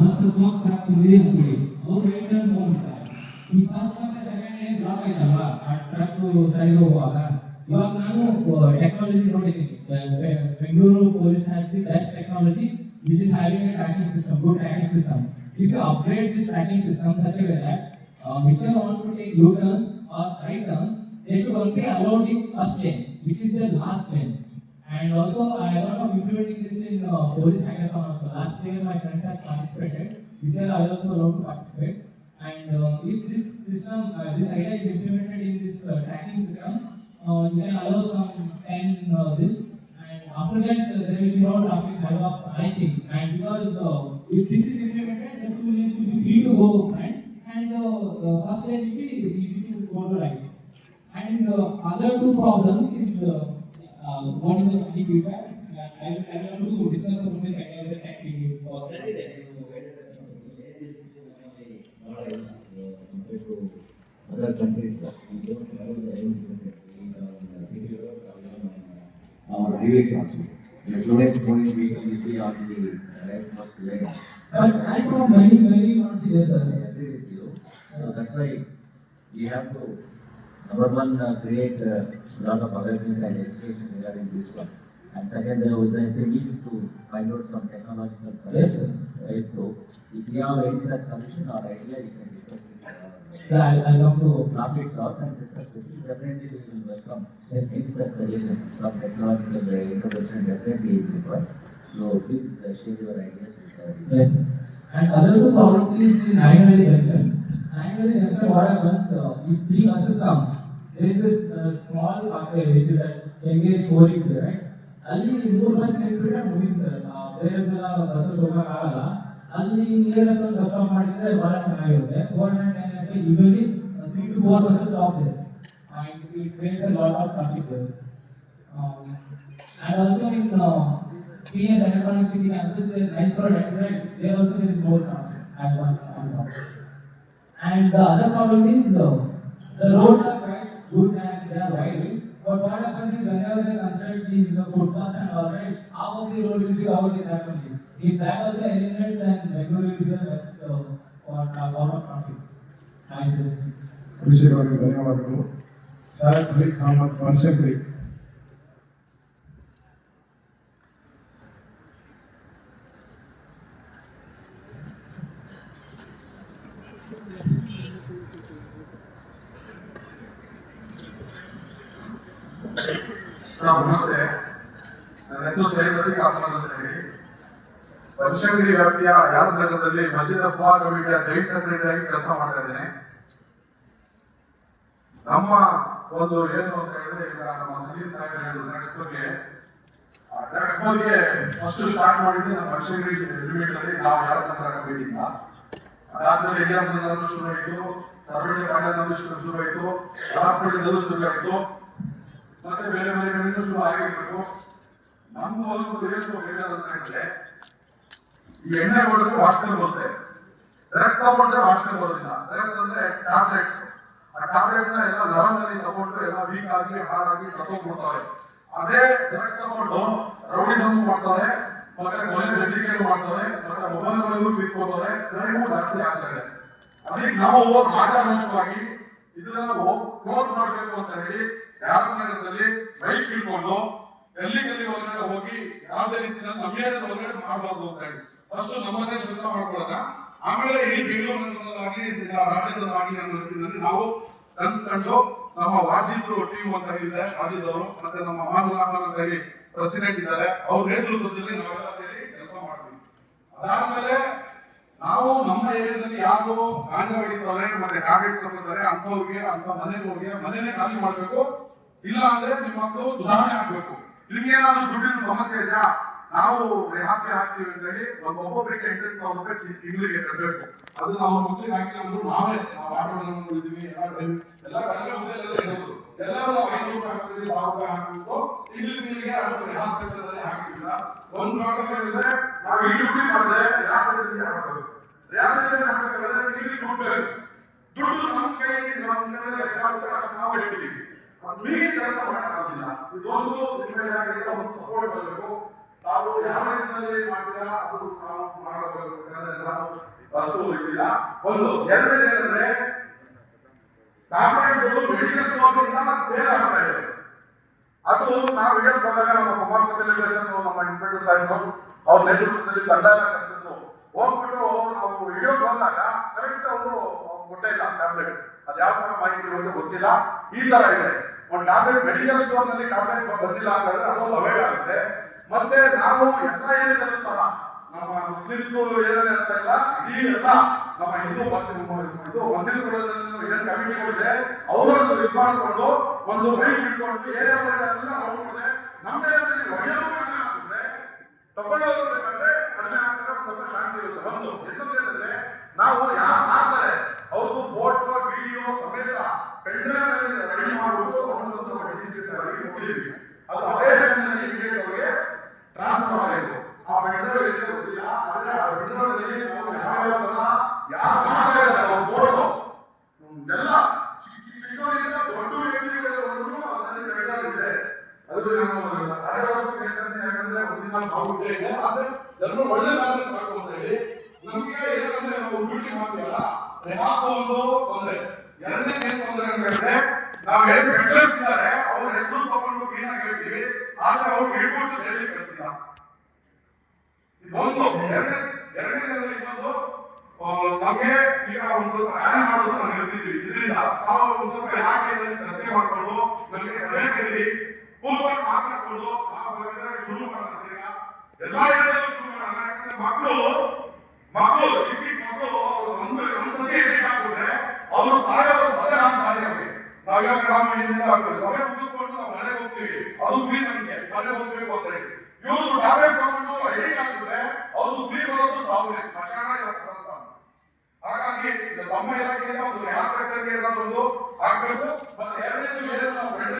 Bus block ಆಗ್ತಿದೆ ಅಂದ್ಬಿಡಿ ಅವ್ರು return ಹೋಗ್ಬಿಡ್ತಾರೆ ಈ ಫಸ್ಟ್ ಮತ್ತೆ ಸೆಕೆಂಡ್ ಏನ್ ಬ್ಲಾಕ್ ಆಯ್ತಲ್ವಾ ಆ ಟ್ರಕ್ ಸೈಡ್ ಹೋಗುವಾಗ ಇವಾಗ ನಾನು ಟೆಕ್ನಾಲಜಿ ನೋಡಿದ್ದೀನಿ Bengaluru police has the best technology this is having a tracking system good tracking system if you upgrade this tracking system such a way that whichever wants to take U turns or right turns, they should only allow the first lane, which is the last lane. And also, I thought of implementing this in uh, police hackathon also. Last year, my friends had participated. This year, I also allowed to participate. And uh, if this system, uh, this idea is implemented in this uh, tracking system, uh, you can allow some 10 uh, this. And after that, uh, there will be no traffic as of I think. And because uh, if this is implemented, the two lanes will be free to go front, and the uh, first lane will be easy to go to right. And uh, other two problems is uh, uh, uh, what is the money feedback? I, I want to discuss about this idea of the acting cost. Compared to other countries don't have the uh, release also. The slowest point we can be on the right. But I saw many, many months here, sir. I. So that's why we have to number one, uh, create a lot of awareness and education regarding this one. And second, uh, the thing is to find out some technological Yes, sir. solution. Right, so if you have any such solution or idea, you can discuss with uh, I, I want to. topics out and discuss with you. Definitely we will welcome yes. any such suggestion, some technological uh, intervention definitely is required. So please uh, share your ideas with us. Yes. sir. And other two problems is in Nayangali Junction. Nayangali Junction, what happens, uh, if three buses come, there is this uh, small pathway which is at Kengeri Kori is there, right? ಅಲ್ಲಿ ಮೂರು bus ನಿಂತ್ಬಿಟ್ರೆ ಮುಗೀತು sir ಬೇರೆದೆಲ್ಲ buses ಹೋಗಕ್ಕಾಗಲ್ಲ ಅಲ್ಲಿ nearest ಒಂದು bus stop ಮಾಡಿದ್ರೆ ಬಹಳ ಚೆನ್ನಾಗಿರುತ್ತೆ four hundred ten ಅಂತ usually three to four buses stop ಇದೆ and it creates a lot of traffic there. Um, and also in uh, PS Electronic City campus, there nice road outside, there also there is more traffic as one as one. And the other problem is uh, the roads are quite good and they are wide. But what happens is whenever they construct these uh, footpaths and all right, half of the road will be covered in that only. If that also eliminates, then Bengaluru will be the best uh, for uh, form of traffic. Nice. కృషి వారికి ధన్యవాదాలు sir Kamath వంశంకి ನಮಸ್ತೆ. ನನ್ನ ಹೆಸರು ಶೈಲತಿ ಕಾಮರಾಜ್ ಅಂತ ಹೇಳಿ ಬನಶಂಕರಿ ವ್ಯಾಪ್ತಿಯ ಯಾರ ನಗರದಲ್ಲಿ ಮಜಿದ ಫುವಾ ಕಮಿಟಿಯ ಜೈಂಟ್ ಸೆಕ್ರೆಟರಿ ಆಗಿ ಕೆಲಸ ಮಾಡ್ತಾ ಇದ್ದೇನೆ. ನಮ್ಮ ಒಂದು ಏನು ಅಂತ ಹೇಳಿದ್ರೆ ಈಗ ನಮ್ಮ ಸಲೀಂ ಸಾಹೇಬ್ ಹೇಳಿದ್ರು ಡ್ರಗ್ಸ್ ಬಗ್ಗೆ. ಆ ಡ್ರಗ್ಸ್ ಬಗ್ಗೆ ಫಸ್ಟ್ ಸ್ಟಾರ್ಟ್ ಮಾಡಿದ್ದು ನಮ್ಮ ಬನಶಂಕರಿ ಲಿಮಿಟ್ ಅಲ್ಲಿ ನಾವು ಯಾರ ನಗರ ಕಮಿಟಿಯಿಂದ. ಅದಾದ್ಮೇಲೆ ಎಲಿಯಾಸ್ನಲ್ಲೂ ಶುರು ಆಯಿತು ಸರ್ವೇ ಕಾಲೇಜಲ್ಲೂ ಶುರು ಆಯಿತು ಹಾಸ್ಪಿಟಲ್ದಲ್ಲೂ ಶುರು ಆಯಿತು. ಮತ್ತೆ ಬೇರೆ ಬೇರೆ ಕಡೆಯಿಂದ ಶುರು ಆಗಿರ್ಬೇಕು. ನಮ್ಮ ಒಂದು ಹೇಳೋದಂತ ಹೇಳಿದ್ರೆ, ಈ ಎಣ್ಣೆ ಹೊಡೆದ್ರೆ ವಾಸನೆ ಬರುತ್ತೆ. ಡ್ರೆಸ್ ತಗೊಂಡ್ರೆ ವಾಸನೆ ಬರೋದಿಲ್ಲ. ಡ್ರೆಸ್ ಅಂದ್ರೆ ಟ್ಯಾಬ್ಲೆಟ್ಸ್ ಆ ಟ್ಯಾಬ್ಲೆಟ್ಸ್ನ ಎಲ್ಲ ಲವಂಗಲ್ಲಿ ತಗೊಂಡ್ರೆ ಎಲ್ಲ ವೀಕ್ ಆಗಿ, ಹಾಳಾಗಿ ಸತ್ತೋಗ್ಬಿಡ್ತಾರೆ. ಅದೇ ಡ್ರೆಸ್ ತಗೊಂಡು ರೌಡಿಸಮ್ ಮಾಡ್ತಾರೆ, ಮತ್ತೆ ಕೊಲೆ ಬೆದರಿಕೆಯನ್ನು ಮಾಡ್ತಾರೆ, ಮತ್ತೆ ಮೊಬೈಲ್ಗಳಲ್ಲೂ ಕಿತ್ಕೋತಾರೆ ಕ್ರೈಮು ಜಾಸ್ತಿ ಆಗ್ತಾರೆ ಅದಕ್ಕೆ ನಾವು ರಾಜಾರೋಷವಾಗಿ ನಾವು ಕ್ಲೋಸ್ ಮಾಡಬೇಕು ಅಂತ ಹೇಳಿ ಯಾರ ನಗರದಲ್ಲಿ ಬೈಕ್ ಇಟ್ಕೊಂಡು ಎಲ್ಲಿ ಗಲ್ಲಿ ಒಳಗಡೆ ಹೋಗಿ ಯಾವುದೇ ರೀತಿಯ ನಮ್ಮ ಏರಿಯಾದ ಒಳಗಡೆ ಮಾಡಬಾರ್ದು ಅಂತ ಹೇಳಿ. ಫಸ್ಟ್ ನಮ್ಮನ್ನೇ ಕೆಲಸ ಮಾಡ್ಕೊಳ್ಳೋಣ. ಆಮೇಲೆ ಇಡೀ ಬೆಂಗಳೂರಿನಲ್ಲಾಗಲಿ ರಾಜ್ಯದಲ್ಲಾಗಲಿ ಅನ್ನೋ ರೀತಿಯಲ್ಲಿ ನಾವು ಕನ್ಸ್ಕೊಂಡು ನಮ್ಮ ವಾಜಿದ್ರು ಟೀಮ್ ಅಂತ ಇದೆ ರಾಜ್ಯದವರು ಮತ್ತೆ ನಮ್ಮ ಅಹಮದ್ ಅಂತ ಹೇಳಿ ಪ್ರೆಸಿಡೆಂಟ್ ಇದ್ದಾರೆ. ಅವ್ರ ನೇತೃತ್ವದಲ್ಲಿ ನಾವೆಲ್ಲ ಸೇರಿ ಕೆಲಸ ಮಾಡ್ತೀವಿ. ಅದಾದ್ಮೇಲೆ ನಾವು ನಮ್ಮ ಏರಿಯಾದಲ್ಲಿ ಯಾರು ಗಾಂಜಾ ಹೊಡಿತಾರೆ ಮತ್ತೆ ಟ್ಯಾಬ್ಲೆಟ್ಸ್ ತಗೊಳ್ತಾರೆ ಅಂಥವ್ರಿಗೆ ಅಂತ ಮನೆಗಳಿಗೆ ಮನೆನೇ ಖಾಲಿ ಮಾಡಬೇಕು. ಇಲ್ಲ ಅಂದ್ರೆ ನಿಮ್ಮ ಮಕ್ಕಳು ಸುಧಾರಣೆ ಆಗ್ಬೇಕು. ನಿಮ್ಗೆ ಏನಾದ್ರು ದುಡ್ಡಿನ ಸಮಸ್ಯೆ ಇದೆಯಾ? ನಾವು ರೆಹಾಪಿ ಹಾಕ್ತೀವಿ ಅಂತ ಹೇಳಿ ಒಂದು ಒಬ್ಬೊಬ್ಬರಿಗೆ ಎಂಟ್ರೆನ್ಸ್ ಸಾವಿರ ರೂಪಾಯಿ ತಿಂಗಳಿಗೆ ಕಟ್ಟಬೇಕು. ಅದನ್ನ ಅವ್ರ ಮಕ್ಕಳಿಗೆ ಹಾಕಿಲ್ಲ ಅಂದ್ರು ನಾವೇ ನಾವು ಆಟೋಗಳನ್ನು ಇದ್ದೀವಿ ಎಲ್ಲ ಎಲ್ಲ ಎಲ್ಲರೂ ಐನೂರು ರೂಪಾಯಿ ಹಾಕಿದ್ವಿ ಸಾವಿರ ರೂಪಾಯಿ ಹಾಕಬೇಕು ತಿಂಗಳಿಗೆ ತಿಂಗಳಿಗೆ ಅದು ರಿಹಾಬ್ ಸೆಕ್ಷನ್ ಅಲ್ಲಿ ಹಾಕಿಲ್ಲ ಒಂದು ನಾವು ಈ ಡ್ಯೂಟಿ ಮಾಡಿದ್ರೆ ರಿಹಾಬ್ ಸೆಕ್ಷನ್ ತಿಂಗಳಿಗೆ ದುಡ್ಡು ನಮ್ಮ ಕೈ ನಾವು ಇಡ್ತೀವಿ ಅದು ಮೀರಿ ಕೆಲಸ ಇದೊಂದು ನಿಮ್ಮ ಕೈಯಾಗಿಲ್ಲ ಒಂದು ಸಪೋರ್ಟ್ ಬರಬೇಕು ತಾವು ಯಾವ ರೀತಿಯಲ್ಲಿ ಮಾಡ್ತೀರಾ, ಅದು ನಾವು ಇಲ್ಲ ಒಂದು ಎರಡನೇದಂದ್ರೆ ಟ್ಯಾಬ್ಲೆಟ್ಸ್ಗಳು ಮೆಡಿಕಲ್ ಸ್ಟೋರ್ನಿಂದ ಸೇಲ್ ಆಗ್ತಾ ಅದು ನಾವು ಹೇಳಕ್ ಬಂದಾಗ ನಮ್ಮ ನಮ್ಮ ಇನ್ಸ್ಪೆಕ್ಟರ್ ಸಾಹೇಬ್ ಅವ್ರ ನೇತೃತ್ವದಲ್ಲಿ ಕಡ್ಡಾಯ ಎಲ್ಲ ಕರೆಸಿದ್ರು. ಹೋಗ್ಬಿಟ್ಟು ಅವರು ವಿಡಿಯೋ ಬಂದಾಗ ಕರೆಕ್ಟ್ ಅವರು ಕೊಟ್ಟಿಲ್ಲ ಟ್ಯಾಬ್ಲೆಟ್ ಅದು ಯಾವ ತರ ಮಾಹಿತಿ ಅಂತ ಗೊತ್ತಿಲ್ಲ. ಈ ತರ ಇದೆ. ಒಂದು ಟ್ಯಾಬ್ಲೆಟ್ ಮೆಡಿಕಲ್ ಸ್ಟೋರ್ನಲ್ಲಿ ಟ್ಯಾಬ್ಲೆಟ್ ಬಂದಿಲ್ಲ ಅಂತಂದ್ರೆ ಅದೊಂದು ಅವೇಲ್ ಆಗುತ್ತೆ. ಮತ್ತೆ ನಾವು ಎಲ್ಲ ಏನಿದ್ರು ಸಹ ನಮ್ಮ ಮುಸ್ಲಿಮ್ಸ್ ಏನೇ ಅಂತ ಇಲ್ಲ, ಇಡೀ ಎಲ್ಲ ನಮ್ಮ ಹಿಂದೂ ಇದು ಮಂದಿರಗಳಲ್ಲಿ ಏನ್ ಕಮಿಟಿಗಳಿದೆ ಅವರನ್ನು ಇದು ಮಾಡಿಕೊಂಡು ಒಂದು ಬೈಕ್ ಇಟ್ಕೊಂಡು ಏನೇ ಮಾಡಿದ್ರೆ ನಮ್ಮ ಏರಿಯಾದಲ್ಲಿ ಒಳ್ಳೆಯವರು ತಗೊಳ್ಳೋರು ಬೇಕಾದ್ರೆ ಕಡಿಮೆ ಆಗ್ತಾರೆ ಸ್ವಲ್ಪ ಶಾಂತಿ ಇರುತ್ತೆ. ಒಂದು, ಇನ್ನೊಂದು ಏನಂದ್ರೆ, ನಾವು ಯಾರು ಮಾಡ್ತಾರೆ ಅವರು ಫೋಟೋ ವಿಡಿಯೋ ಸಮೇತ ಪೆಂಡ್ರೈವ್ ರೆಡಿ ಮಾಡ್ಬಿಟ್ಟು ಅವನೊಂದು ಡಿಸಿಪ್ಲಿಸ್ ಆಗಿ ಕೊಟ್ಟಿದ್ವಿ ಅದು ಅದೇ ಟೈಮ್ನಲ್ಲಿ ಇಮಿಡಿಯೇಟ್ ಅವರಿಗೆ ಟ್ರಾನ್ಸ್ಫರ್ ಆಯಿತು ಆ ಪೆಂಡ್ರೈವ್ ಎಲ್ಲಿ ಗೊತ್ತಿಲ್ಲ ಆದ್ರೆ ಆ ಪೆಂಡ್ರೈವ್ನಲ್ಲಿ ನಾವು ಯಾವ ತರ ಯಾರು ಮಾಡ್ತಾ ಇದ್ದಾರೆ ಅವ್ರ ಫೋಟೋ ಎಲ್ಲ ಚಿಕ್ಕವರಿಂದ ದೊಡ್ಡ ವ್ಯಕ್ತಿಗಳವರೆಗೂ ಅದರಲ್ಲಿ ಪೆಂಡ್ರೈವ್ ಇದೆ ಅದು ನಾನು ರಾಜವರ್ಷ ಹೇಳ್ತೀನಿ ಯಾಕಂದ್ರೆ ಒಂದಿನ ಸಾಗುತ್ತೇ ಇದೆ ಆದ್ರೆ ಎಲ್ಲರೂ ಒಳ್ಳೆದಾದ್ರೆ ಸಾಕು ಅಂತ ಹೇಳಿ ನಮಗೆ ಏನಂದ್ರೆ ನಾವು ಮಾಡ್ತೀವಲ್ಲ ಒಂದು ಎರಡನೇ ಏನ್ ನಾವು ಅವ್ರ ಹೆಸರು ತಗೊಂಡು ಕ್ಲೀನ್ ಆಗಿ ಹೇಳ್ತೀವಿ, ಆದ್ರೆ ಅವ್ರು ಕಳಿಸಿಲ್ಲ. ಒಂದು ಎರಡನೇ ಎರಡನೇದಲ್ಲಿ ನಮ್ಗೆ ಈಗ ಒಂದ್ ಸ್ವಲ್ಪ ರ್ಯಾಲಿ ಮಾಡೋದು ನಾವು ನಿಲ್ಲಿಸಿದ್ವಿ ಒಂದ್ ಸ್ವಲ್ಪ ಇಲಾಖೆಯಲ್ಲಿ ಚರ್ಚೆ ಮಾಡ್ಕೊಂಡು, ನಮಗೆ ಸಲಹೆ ಕೇಳಿ ಕೂತ್ಕೊಂಡು ಮಾತಾಡ್ಕೊಂಡು ಶುರು ಮಾಡೋಣ. ಎಲ್ಲಾ ಏರಿಯಾದಲ್ಲೂ ಶುರು ಮಾಡೋಣ. ಯಾಕಂದ್ರೆ ಮಕ್ಕಳು ಮಕ್ಕಳು ಚಿಕ್ಕ ಅವರು ಸಾಯೋದು ಮತ್ತೆ ಆಗಿದೆ ಅವ್ರಿಗೆ ನಾವು ಇವಾಗ ನಾವು ಆಗ್ತದೆ. ಸಭೆ ಮುಗಿಸ್ಕೊಂಡು ನಾವು ಮನೆಗೆ ಹೋಗ್ತೀವಿ. ಅದು ಗುರಿ ನಮ್ಗೆ ಮನೆಗೆ ಹೋಗ್ಬೇಕು ಅಂತ ಹೇಳಿ. ಇವರು ಟ್ಯಾಬ್ಲೆಟ್ ತಗೊಂಡು ಹಾಕಿದ್ರೆ ಅವ್ರದ್ದು ಫ್ರೀ ಬರೋದು ಸಾವಿರ. ಮಶಾನ ಹಾಗಾಗಿ ನಮ್ಮ ಇಲಾಖೆಯಿಂದ ಒಂದು ನ್ಯಾಯ ಸೆಕ್ಷನ್ಗೆ ಏನಾದ್ರು ಹಾಕ್ಬೇಕು ಮತ್ತೆ ಎರಡನೇ